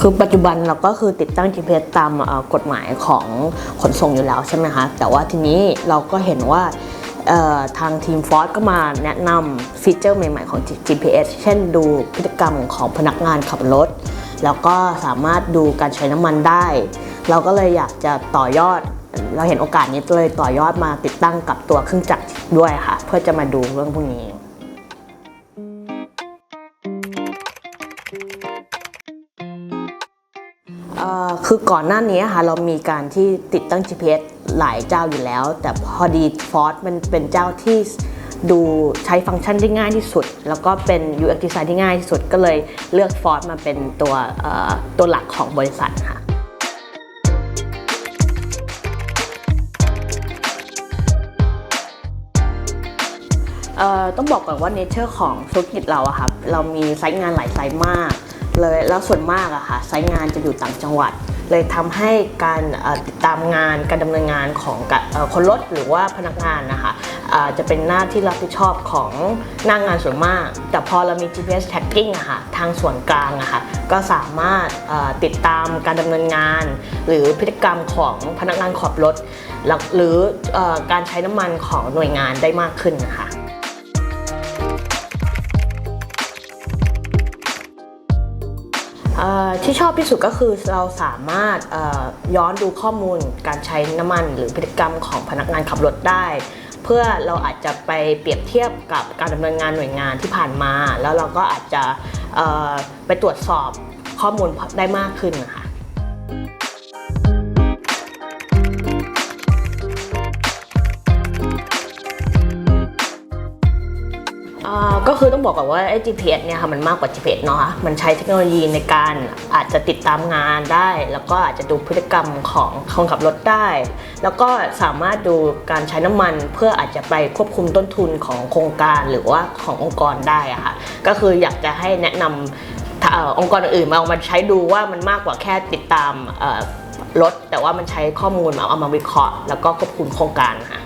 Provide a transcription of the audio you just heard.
คือปัจจุบันเราก็คือติดตั้ง GPS ตามกฎหมายของขนส่งอยู่แล้วใช่ไหมคะ แต่ว่าทีนี้เราก็เห็นว่าทางทีมฟอสก็มาแนะนำฟีเจอร์ใหม่ๆของ GPS เช่นดูพฤติกรรมของพนักงานขับรถ แล้วก็สามารถดูการใช้น้ำมันได้ เราก็เลยอยากจะต่อยอด เราเห็นโอกาสนี้เลยต่อยอดมาติดตั้งกับตัวเครื่องจักรด้วยค่ะ เพื่อจะมาดูเรื่องพวกนี้ คือก่อนหน้านี้ค่ะเรามีการที่ติดตั้ง GPS หลายเจ้าอยู่แล้ว แต่พอดีฟอร์ e มันเป็นเจ้าที่ดูใช้ฟังก์ชันได้ง่ายที่สุด แล้วก็เป็น UX design ที่ง่ายที่สุดก็เลยเลือกฟอร์ e มาเป็นตัวตัวหลักของบริษัทค่ะต้องบอกก่อนว่าเนเจอร์ของธุรกิจเราอะค่ะเรามีไซต์งานหลายไซต์มาก เลยแล้วส่วนมากอะค่ะไซต์งานจะอยู่ต่างจังหวัด เลยทำให้การติดตามงานการดำเนินงานของอคนรถหรือว่าพนักงานนะคะจะเป็นหน้าที่รับผิดชอบของหน้างงานส่วนมาก แต่พอเรามี GPS tracking อะค่ะทางส่วนกลางอะค่ะก็สามารถติดตามการดำเนินงาน หรือพฤติกรรมของพนักงานขับรถ หรือออการใช้น้ำมันของหน่วยงานได้มากขึ้นนะคะ ที่ชอบที่สุดก็คือเราสามารถย้อนดูข้อมูลการใช้น้ำมันหรือพฤติกรรมของพนักงานขับรถได้ เพื่อเราอาจจะไปเปรียบเทียบกับการดำเนินงานหน่วยงานที่ผ่านมา แล้วเราก็อาจจะไปตรวจสอบข้อมูลได้มากขึ้นนะคะ ก็คือต้องบอกก่อนว่าไอ้ GPS เนี่ยค่ะมันมากกว่า GPS เนาะค่ะมันใช้เทคโนโลยีในการอาจจะติดตามงานได้ แล้วก็อาจจะดูพฤติกรรมของคนขับรถได้ แล้วก็สามารถดูการใช้น้ำมันเพื่ออาจจะไปควบคุมต้นทุนของโครงการหรือว่าขององค์กรได้อะค่ะก็คืออยากจะให้แนะนำถ้าองค์กรอื่นมาเอามาใช้ดูว่ามันมากกว่าแค่ติดตามรถแต่ว่ามันใช้ข้อมูลมาเอามาวิเคราะห์ แล้วก็ควบคุมโครงการค่ะ